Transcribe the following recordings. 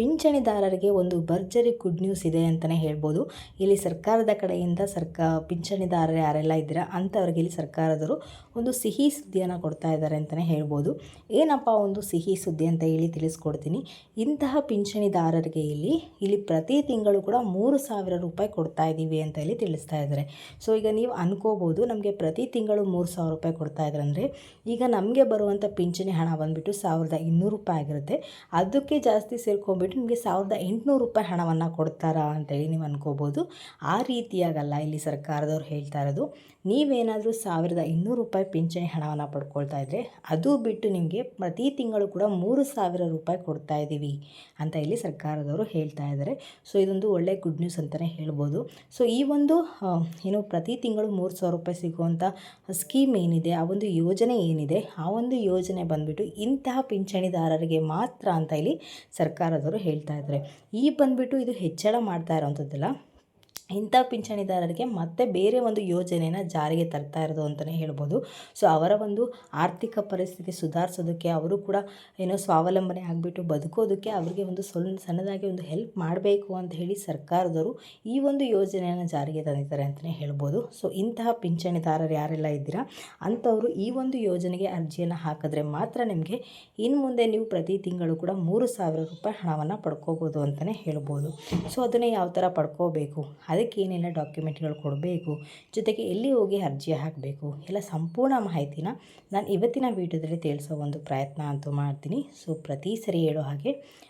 ಪಿಂಚಣಿದಾರರಿಗೆ ಒಂದು ಭರ್ಜರಿ good news ಇದೆ ಅಂತಲೇ ಹೇಳ್ಬೋದು. ಇಲ್ಲಿ ಸರ್ಕಾರದ ಕಡೆಯಿಂದ ಸರ್ಕಾ, ಪಿಂಚಣಿದಾರರು ಯಾರೆಲ್ಲ ಇದ್ದೀರಾ ಅಂಥವ್ರಿಗೆ ಇಲ್ಲಿ ಸರ್ಕಾರದವರು ಒಂದು ಸಿಹಿ ಸುದ್ದಿಯನ್ನು ಕೊಡ್ತಾ ಇದ್ದಾರೆ ಅಂತಲೇ ಹೇಳ್ಬೋದು. ಏನಪ್ಪ ಒಂದು ಸಿಹಿ ಸುದ್ದಿ ಅಂತ ಹೇಳಿ ತಿಳಿಸ್ಕೊಡ್ತೀನಿ. ಇಂತಹ ಪಿಂಚಣಿದಾರರಿಗೆ ಇಲ್ಲಿ ಇಲ್ಲಿ ಪ್ರತಿ ತಿಂಗಳು ಕೂಡ ಮೂರು ಸಾವಿರ ರೂಪಾಯಿ ಕೊಡ್ತಾ ಇದ್ದೀವಿ ಅಂತ ಹೇಳಿ ತಿಳಿಸ್ತಾ ಇದ್ದಾರೆ. ಸೊ ಈಗ ನೀವು ಅನ್ಕೋಬೋದು ನಮಗೆ ಪ್ರತಿ ತಿಂಗಳು ಮೂರು ಸಾವಿರ ರೂಪಾಯಿ ಕೊಡ್ತಾ ಇದ್ದಾರೆ ಅಂದರೆ, ಈಗ ನಮಗೆ ಬರುವಂಥ ಪಿಂಚಣಿ ಹಣ ಬಂದುಬಿಟ್ಟು ಸಾವಿರದ ಇನ್ನೂರು ರೂಪಾಯಿ ಆಗಿರುತ್ತೆ. ಅದಕ್ಕೆ ಜಾಸ್ತಿ ಸೇರ್ಕೊಂಡ್ಬಿಟ್ಟು ನಿಮಗೆ ಸಾವಿರದ ಎಂಟುನೂರು ರೂಪಾಯಿ ಹಣವನ್ನು ಕೊಡ್ತಾರಾ ಅಂತೇಳಿ ನೀವು ಅನ್ಕೋಬೋದು. ಆ ರೀತಿಯಾಗಲ್ಲ ಇಲ್ಲಿ ಸರ್ಕಾರದವ್ರು ಹೇಳ್ತಾ ಇರೋದು. ನೀವೇನಾದರೂ ಸಾವಿರದ ಇನ್ನೂರು ರೂಪಾಯಿ ಪಿಂಚಣಿ ಹಣವನ್ನು ಪಡ್ಕೊಳ್ತಾ ಇದ್ದರೆ ಅದು ಬಿಟ್ಟು ನಿಮಗೆ ಪ್ರತಿ ತಿಂಗಳು ಕೂಡ ಮೂರು ಸಾವಿರ ರೂಪಾಯಿ ಕೊಡ್ತಾ ಇದ್ದೀವಿ ಅಂತ ಇಲ್ಲಿ ಸರ್ಕಾರದವರು ಹೇಳ್ತಾ ಇದ್ದಾರೆ. ಸೊ, ಇದೊಂದು ಒಳ್ಳೆ ಗುಡ್ ನ್ಯೂಸ್ ಅಂತಲೇ ಹೇಳ್ಬೋದು. ಸೊ, ಈ ಒಂದು ಏನು ಪ್ರತಿ ತಿಂಗಳು ಮೂರು ಸಾವಿರ ರೂಪಾಯಿ ಸಿಗುವಂಥ ಸ್ಕೀಮ್ ಏನಿದೆ, ಆ ಒಂದು ಯೋಜನೆ ಏನಿದೆ, ಆ ಒಂದು ಯೋಜನೆ ಬಂದುಬಿಟ್ಟು ಇಂತಹ ಪಿಂಚಣಿದಾರರಿಗೆ ಮಾತ್ರ ಅಂತ ಇಲ್ಲಿ ಸರ್ಕಾರದವರು ಹೇಳ್ತಾ ಇದ್ದಾರೆ ಈ ಬಂದುಬಿಟ್ಟು ಇದು ಹೆಚ್ಚಳ ಮಾಡ್ತಾ ಇರೋವಂಥದ್ದಲ್ಲ ಇಂಥ ಪಿಂಚಣಿದಾರರಿಗೆ ಮತ್ತೆ ಬೇರೆ ಒಂದು ಯೋಜನೆನ ಜಾರಿಗೆ ತರ್ತಾ ಇರೋದು ಅಂತಲೇ ಹೇಳ್ಬೋದು. ಸೊ ಅವರ ಒಂದು ಆರ್ಥಿಕ ಪರಿಸ್ಥಿತಿ ಸುಧಾರಿಸೋದಕ್ಕೆ ಅವರು ಕೂಡ ಏನೋ ಸ್ವಾವಲಂಬನೆ ಆಗಿಬಿಟ್ಟು ಬದುಕೋದಕ್ಕೆ ಅವರಿಗೆ ಒಂದು ಸೊಲ್, ಸಣ್ಣದಾಗಿ ಒಂದು ಹೆಲ್ಪ್ ಮಾಡಬೇಕು ಅಂತ ಹೇಳಿ ಸರ್ಕಾರದವರು ಈ ಒಂದು ಯೋಜನೆಯನ್ನು ಜಾರಿಗೆ ತಂದಿದ್ದಾರೆ ಅಂತಲೇ ಹೇಳ್ಬೋದು. ಸೊ ಇಂತಹ ಪಿಂಚಣಿದಾರರು ಯಾರೆಲ್ಲ ಇದ್ದೀರಾ? ಅಂಥವರು ಈ ಒಂದು ಯೋಜನೆಗೆ ಅರ್ಜಿಯನ್ನು ಹಾಕಿದ್ರೆ ಮಾತ್ರ ನಿಮಗೆ ಇನ್ನು ಮುಂದೆ ನೀವು ಪ್ರತಿ ತಿಂಗಳು ಕೂಡ ಮೂರು ಸಾವಿರ ರೂಪಾಯಿ ಹಣವನ್ನು ಪಡ್ಕೋಬೋದು ಅಂತಲೇ ಹೇಳ್ಬೋದು. ಸೊ ಅದನ್ನು ಯಾವ ಥರ ಪಡ್ಕೋಬೇಕು? ಅದಕ್ಕೆ ಏನೆಲ್ಲ ಡಾಕ್ಯುಮೆಂಟ್ಗಳು ಕೊಡಬೇಕು, ಜೊತೆಗೆ ಎಲ್ಲಿ ಹೋಗಿ ಅರ್ಜಿ ಹಾಕಬೇಕು, ಎಲ್ಲ ಸಂಪೂರ್ಣ ಮಾಹಿತಿನ ನಾನು ಇವತ್ತಿನ ವೀಡಿಯೋದಲ್ಲಿ ತಿಳಿಸೋ ಒಂದು ಪ್ರಯತ್ನ ಅಂತೂ ಮಾಡ್ತೀನಿ. ಸೊ ಪ್ರತಿ ಸರಿ ಹೇಳೋ ಹಾಗೆ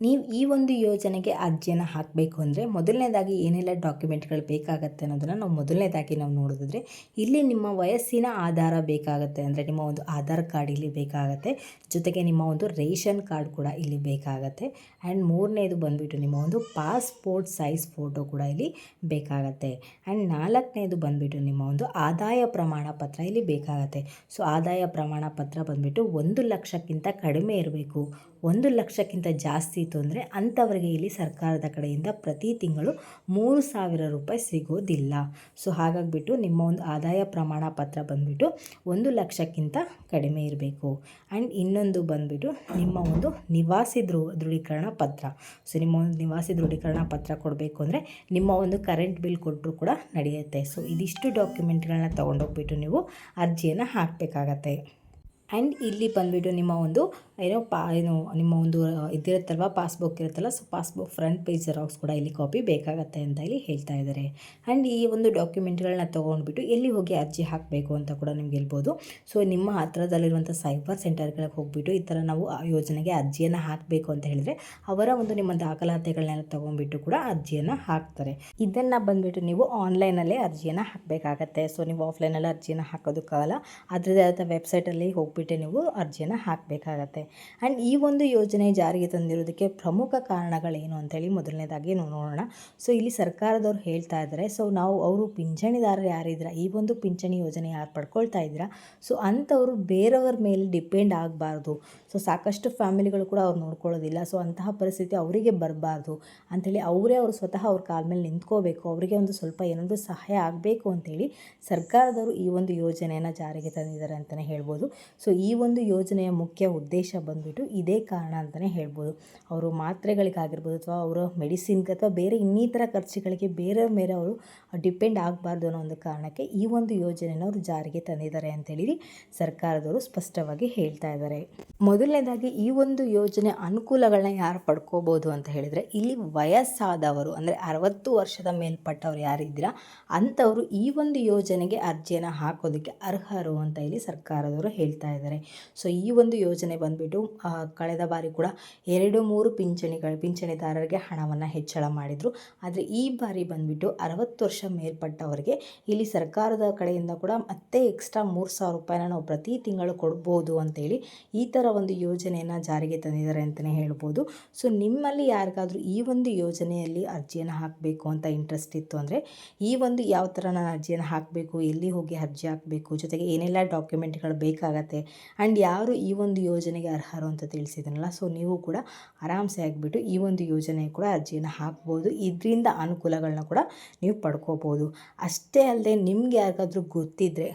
ನೀವು ಈ ಒಂದು ಯೋಜನೆಗೆ ಅರ್ಜಿಯನ್ನು ಹಾಕಬೇಕು ಅಂದರೆ ಮೊದಲನೇದಾಗಿ ಏನೆಲ್ಲ ಡಾಕ್ಯುಮೆಂಟ್ಗಳು ಬೇಕಾಗತ್ತೆ ಅನ್ನೋದನ್ನು ನಾವು ಮೊದಲನೇದಾಗಿ ನಾವು ನೋಡಿದ್ರೆ ಇಲ್ಲಿ ನಿಮ್ಮ ವಯಸ್ಸಿನ ಆಧಾರ ಬೇಕಾಗುತ್ತೆ ಅಂದರೆ ನಿಮ್ಮ ಒಂದು ಆಧಾರ್ ಕಾರ್ಡ್ ಇಲ್ಲಿ ಬೇಕಾಗುತ್ತೆ, ಜೊತೆಗೆ ನಿಮ್ಮ ಒಂದು ರೇಷನ್ ಕಾರ್ಡ್ ಕೂಡ ಇಲ್ಲಿ ಬೇಕಾಗತ್ತೆ ಆ್ಯಂಡ್ ಮೂರನೇದು ಬಂದುಬಿಟ್ಟು ನಿಮ್ಮ ಒಂದು ಪಾಸ್ಪೋರ್ಟ್ ಸೈಜ್ ಫೋಟೋ ಕೂಡ ಇಲ್ಲಿ ಬೇಕಾಗತ್ತೆ ಆ್ಯಂಡ್ ನಾಲ್ಕನೇದು ಬಂದುಬಿಟ್ಟು ನಿಮ್ಮ ಒಂದು ಆದಾಯ ಪ್ರಮಾಣ ಪತ್ರ ಇಲ್ಲಿ ಬೇಕಾಗತ್ತೆ. ಸೊ ಆದಾಯ ಪ್ರಮಾಣ ಪತ್ರ ಬಂದುಬಿಟ್ಟು ಒಂದು ಲಕ್ಷಕ್ಕಿಂತ ಕಡಿಮೆ ಇರಬೇಕು, ಒಂದು ಲಕ್ಷಕ್ಕಿಂತ ಜಾಸ್ತಿ ಇತ್ತು ಅಂದರೆ ಅಂಥವರಿಗೆ ಇಲ್ಲಿ ಸರ್ಕಾರದ ಕಡೆಯಿಂದ ಪ್ರತಿ ತಿಂಗಳು ಮೂರು ಸಾವಿರ ರೂಪಾಯಿ ಸಿಗೋದಿಲ್ಲ. ಸೊ ಹಾಗಾಗಿಬಿಟ್ಟು ನಿಮ್ಮ ಒಂದು ಆದಾಯ ಪ್ರಮಾಣ ಪತ್ರ ಬಂದುಬಿಟ್ಟು ಒಂದು ಲಕ್ಷಕ್ಕಿಂತ ಕಡಿಮೆ ಇರಬೇಕು. ಆ್ಯಂಡ್ ಇನ್ನೊಂದು ಬಂದುಬಿಟ್ಟು ನಿಮ್ಮ ಒಂದು ನಿವಾಸಿ ದೃಢೀಕರಣ ಪತ್ರ. ಸೊ ನಿಮ್ಮ ಒಂದು ನಿವಾಸಿ ದೃಢೀಕರಣ ಪತ್ರ ಕೊಡಬೇಕು ಅಂದರೆ ನಿಮ್ಮ ಒಂದು ಕರೆಂಟ್ ಬಿಲ್ ಕೊಟ್ಟರು ಕೂಡ ನಡೆಯುತ್ತೆ. ಸೊ ಇದಿಷ್ಟು ಡಾಕ್ಯುಮೆಂಟ್ಗಳನ್ನ ತೊಗೊಂಡೋಗ್ಬಿಟ್ಟು ನೀವು ಅರ್ಜಿಯನ್ನು ಹಾಕಬೇಕಾಗತ್ತೆ. ಆ್ಯಂಡ್ ಇಲ್ಲಿ ಬಂದುಬಿಟ್ಟು ನಿಮ್ಮ ಒಂದು ಏನೋ ಪಾ, ಏನು ನಿಮ್ಮ ಒಂದು ಇದಿರುತ್ತಲ್ವ ಪಾಸ್ಬುಕ್ ಇರುತ್ತಲ್ಲ so passbook front page xerox ಕೂಡ ಇಲ್ಲಿ ಕಾಪಿ ಬೇಕಾಗತ್ತೆ ಅಂತ ಇಲ್ಲಿ ಹೇಳ್ತಾ ಇದ್ದಾರೆ. ಆ್ಯಂಡ್ ಈ ಒಂದು ಡಾಕ್ಯುಮೆಂಟ್ಗಳನ್ನ ತೊಗೊಂಡ್ಬಿಟ್ಟು ಎಲ್ಲಿ ಹೋಗಿ ಅರ್ಜಿ ಹಾಕಬೇಕು ಅಂತ ಕೂಡ ನಿಮ್ಗೆ ಹೇಳ್ಬೋದು. ಸೊ ನಿಮ್ಮ ಹತ್ರದಲ್ಲಿರುವಂಥ ಸೈಬರ್ ಸೆಂಟರ್ಗಳಿಗೆ ಹೋಗ್ಬಿಟ್ಟು ಈ ಥರ ನಾವು ಆ ಯೋಜನೆಗೆ ಅರ್ಜಿಯನ್ನು ಹಾಕಬೇಕು ಅಂತ ಹೇಳಿದರೆ ಅವರ ಒಂದು ನಿಮ್ಮ ದಾಖಲಾತಿಗಳನ್ನೆಲ್ಲ ತೊಗೊಂಡ್ಬಿಟ್ಟು ಕೂಡ ಅರ್ಜಿಯನ್ನು ಹಾಕ್ತಾರೆ. ಇದನ್ನು ಬಂದುಬಿಟ್ಟು ನೀವು ಆನ್ಲೈನಲ್ಲೇ ಅರ್ಜಿಯನ್ನು ಹಾಕಬೇಕಾಗತ್ತೆ. ಸೊ ನೀವು ಆಫ್ಲೈನಲ್ಲಿ ಅರ್ಜಿಯನ್ನು ಹಾಕೋದಕ್ಕಾಗಲ್ಲ ಅದರದೇ ಆದ ವೆಬ್ಸೈಟಲ್ಲಿ ಹೋಗ್ಬಿಟ್ಟು ನೀವು ಅರ್ಜಿಯನ್ನು ಹಾಕಬೇಕಾಗತ್ತೆ. ಆ್ಯಂಡ್ ಈ ಒಂದು ಯೋಜನೆ ಜಾರಿಗೆ ತಂದಿರೋದಕ್ಕೆ ಪ್ರಮುಖ ಕಾರಣಗಳೇನು ಅಂತೇಳಿ ಮೊದಲನೇದಾಗಿ ನಾವು ನೋಡೋಣ. ಸೊ, ಇಲ್ಲಿ ಸರ್ಕಾರದವ್ರು ಹೇಳ್ತಾ ಇದ್ದಾರೆ. ಸೊ, ನಾವು ಅವರು ಪಿಂಚಣಿದಾರರು ಯಾರಿದ್ದೀರಾ ಈ ಒಂದು ಪಿಂಚಣಿ ಯೋಜನೆ ಯಾರು ಪಡ್ಕೊಳ್ತಾ ಇದ್ದೀರಾ? ಸೊ, ಅಂಥವರು ಬೇರೆಯವ್ರ ಮೇಲೆ ಡಿಪೆಂಡ್ ಆಗಬಾರ್ದು. ಸೊ ಸಾಕಷ್ಟು ಫ್ಯಾಮಿಲಿಗಳು ಕೂಡ ಅವ್ರು ನೋಡ್ಕೊಳ್ಳೋದಿಲ್ಲ. ಸೊ ಅಂತಹ ಪರಿಸ್ಥಿತಿ ಅವರಿಗೆ ಬರಬಾರ್ದು. ಅಂಥೇಳಿ ಅವರೇ ಅವರು ಸ್ವತಃ ಅವ್ರ ಕಾಲ ಮೇಲೆ ನಿಂತ್ಕೋಬೇಕು. ಅವರಿಗೆ ಒಂದು ಸ್ವಲ್ಪ ಏನಾದರೂ ಸಹಾಯ ಆಗಬೇಕು ಅಂತೇಳಿ ಸರ್ಕಾರದವರು ಈ ಒಂದು ಯೋಜನೆಯನ್ನು ಜಾರಿಗೆ ತಂದಿದ್ದಾರೆ ಅಂತಲೇ ಹೇಳ್ಬೋದು. ಸೊ ಈ ಒಂದು ಯೋಜನೆಯ ಮುಖ್ಯ ಉದ್ದೇಶ ಬಂದುಬಿಟ್ಟು ಇದೇ ಕಾರಣ ಅಂತಲೇ ಹೇಳ್ಬೋದು. ಅವರು ಮಾತ್ರೆಗಳಿಗಾಗಿರ್ಬೋದು ಅಥವಾ ಅವರ ಮೆಡಿಸಿನ್ಗೆ ಅಥವಾ ಬೇರೆ ಇನ್ನಿತರ ಖರ್ಚುಗಳಿಗೆ ಬೇರೆ ಮೇಲೆ ಅವರು ಡಿಪೆಂಡ್ ಆಗಬಾರ್ದು ಅನ್ನೋ ಒಂದು ಕಾರಣಕ್ಕೆ ಈ ಒಂದು ಯೋಜನೆಯನ್ನು ಅವರು ಜಾರಿಗೆ ತಂದಿದ್ದಾರೆ ಅಂತೇಳಿ ಸರ್ಕಾರದವರು ಸ್ಪಷ್ಟವಾಗಿ ಹೇಳ್ತಾ ಇದ್ದಾರೆ. ಮೊದಲನೇದಾಗಿ ಈ ಒಂದು ಯೋಜನೆ ಅನುಕೂಲಗಳನ್ನ ಯಾರು ಪಡ್ಕೋಬೋದು ಅಂತ ಹೇಳಿದರೆ, ಇಲ್ಲಿ ವಯಸ್ಸಾದವರು, ಅಂದರೆ ಅರವತ್ತು ವರ್ಷದ ಮೇಲ್ಪಟ್ಟವ್ರು ಯಾರಿದ್ದೀರಾ ಅಂಥವರು ಈ ಒಂದು ಯೋಜನೆಗೆ ಅರ್ಜಿಯನ್ನು ಹಾಕೋದಕ್ಕೆ ಅರ್ಹರು ಅಂತ ಇಲ್ಲಿ ಸರ್ಕಾರದವರು ಹೇಳ್ತಾ ಇದ್ದಾರೆ. ಸೊ ಈ ಒಂದು ಯೋಜನೆ ಬಂದುಬಿಟ್ಟು ಕಳೆದ ಬಾರಿ ಕೂಡ ಎರಡು ಮೂರು ಪಿಂಚಣಿಗಳು, ಪಿಂಚಣಿದಾರರಿಗೆ ಹಣವನ್ನು ಹೆಚ್ಚಳ ಮಾಡಿದರು. ಆದರೆ ಈ ಬಾರಿ ಬಂದುಬಿಟ್ಟು ಅರವತ್ತು ವರ್ಷ ಮೇಲ್ಪಟ್ಟವರಿಗೆ ಇಲ್ಲಿ ಸರ್ಕಾರದ ಕಡೆಯಿಂದ ಕೂಡ ಮತ್ತೆ ಎಕ್ಸ್ಟ್ರಾ ಮೂರು ಸಾವಿರ ರೂಪಾಯಿನ ನಾವು ಪ್ರತಿ ತಿಂಗಳು ಕೊಡ್ಬೋದು ಅಂತೇಳಿ ಈ ಥರ ಒಂದು ಯೋಜನೆಯನ್ನು ಜಾರಿಗೆ ತಂದಿದ್ದಾರೆ ಅಂತಲೇ ಹೇಳ್ಬೋದು. ಸೊ ನಿಮ್ಮಲ್ಲಿ ಯಾರಿಗಾದರೂ ಈ ಒಂದು ಯೋಜನೆಯಲ್ಲಿ ಅರ್ಜಿಯನ್ನು ಹಾಕಬೇಕು ಅಂತ ಇಂಟ್ರೆಸ್ಟ್ ಇತ್ತು ಅಂದರೆ, ಈ ಒಂದು ಯಾವ ಥರ ನಾನು ಅರ್ಜಿಯನ್ನು ಹಾಕಬೇಕು, ಎಲ್ಲಿ ಹೋಗಿ ಅರ್ಜಿ ಹಾಕಬೇಕು, ಜೊತೆಗೆ ಏನೆಲ್ಲ ಡಾಕ್ಯುಮೆಂಟ್ಗಳು ಬೇಕಾಗತ್ತೆ ಆ್ಯಂಡ್ ಯಾರು ಈ ಒಂದು ಯೋಜನೆಗೆ ಅರ್ಹರು ಅಂತ ತಿಳಿಸಿದನಲ್ಲ ಸೊ ನೀವು ಕೂಡ ಆರಾಮ್ಸೆ ಆಗಿಬಿಟ್ಟು ಈ ಒಂದು ಯೋಜನೆ ಕೂಡ ಅರ್ಜಿಯನ್ನು ಹಾಕ್ಬೋದು. ಇದರಿಂದ ಅನುಕೂಲಗಳನ್ನ ಕೂಡ ನೀವು ಪಡ್ಕೋಬೋದು. ಅಷ್ಟೇ ಅಲ್ಲದೆ ನಿಮ್ಗೆ ಯಾರಿಗಾದರೂ ಗೊತ್ತಿದ್ದರೆ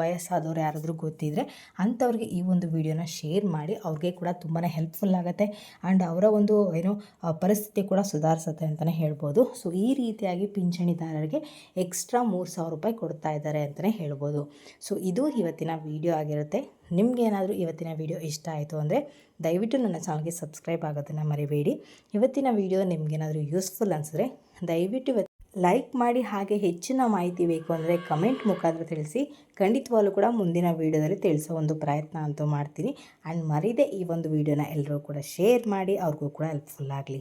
ವಯಸ್ಸಾದವ್ರು ಯಾರಾದರೂ ಗೊತ್ತಿದ್ದರೆ ಅಂಥವ್ರಿಗೆ ಈ ಒಂದು ವಿಡಿಯೋನ ಶೇರ್ ಮಾಡಿ ಅವ್ರಿಗೆ ಕೂಡ ತುಂಬಾ ಹೆಲ್ಪ್ಫುಲ್ ಆಗುತ್ತೆ. ಆ್ಯಂಡ್ ಅವರ ಒಂದು, ಏನು ಪರಿಸ್ಥಿತಿ ಕೂಡ ಸುಧಾರಿಸುತ್ತೆ ಅಂತಲೇ ಹೇಳ್ಬೋದು. ಸೊ ಈ ರೀತಿಯಾಗಿ ಪಿಂಚಣಿದಾರರಿಗೆ ಎಕ್ಸ್ಟ್ರಾ ಮೂರು ಸಾವಿರ ರೂಪಾಯಿ ಕೊಡ್ತಾ ಇದ್ದಾರೆ ಅಂತಲೇ ಹೇಳ್ಬೋದು. ಸೊ ಇದು ಇವತ್ತಿನ ವಿಡಿಯೋ ಆಗಿರುತ್ತೆ. ನಿಮಗೇನಾದರೂ ಇವತ್ತಿನ ವಿಡಿಯೋ ಇಷ್ಟ ಆಯಿತು ಅಂದರೆ ದಯವಿಟ್ಟು ನನ್ನ ಚಾನಲ್ಗೆ ಸಬ್ಸ್ಕ್ರೈಬ್ ಆಗೋದನ್ನು ಮರಿಬೇಡಿ. ಇವತ್ತಿನ ವಿಡಿಯೋ ನಿಮಗೇನಾದರೂ ಯೂಸ್ಫುಲ್ ಅನಿಸಿದ್ರೆ ದಯವಿಟ್ಟು ಲೈಕ್ ಮಾಡಿ ಹಾಗೆ ಹೆಚ್ಚಿನ ಮಾಹಿತಿ ಬೇಕು ಅಂದರೆ ಕಮೆಂಟ್ ಮುಖಾಂತರ ತಿಳಿಸಿ. ಖಂಡಿತವಾಗ್ಲೂ ಕೂಡ ಮುಂದಿನ ವೀಡಿಯೋದಲ್ಲಿ ತಿಳಿಸೋ ಒಂದು ಪ್ರಯತ್ನ ಅಂತೂ ಮಾಡ್ತೀನಿ. ಆ್ಯಂಡ್ ಮರೀದೆ ಈ ಒಂದು ವೀಡಿಯೋನ ಎಲ್ಲರೂ ಕೂಡ ಶೇರ್ ಮಾಡಿ, ಅವ್ರಿಗೂ ಕೂಡ ಹೆಲ್ಪ್ಫುಲ್ ಆಗಲಿ.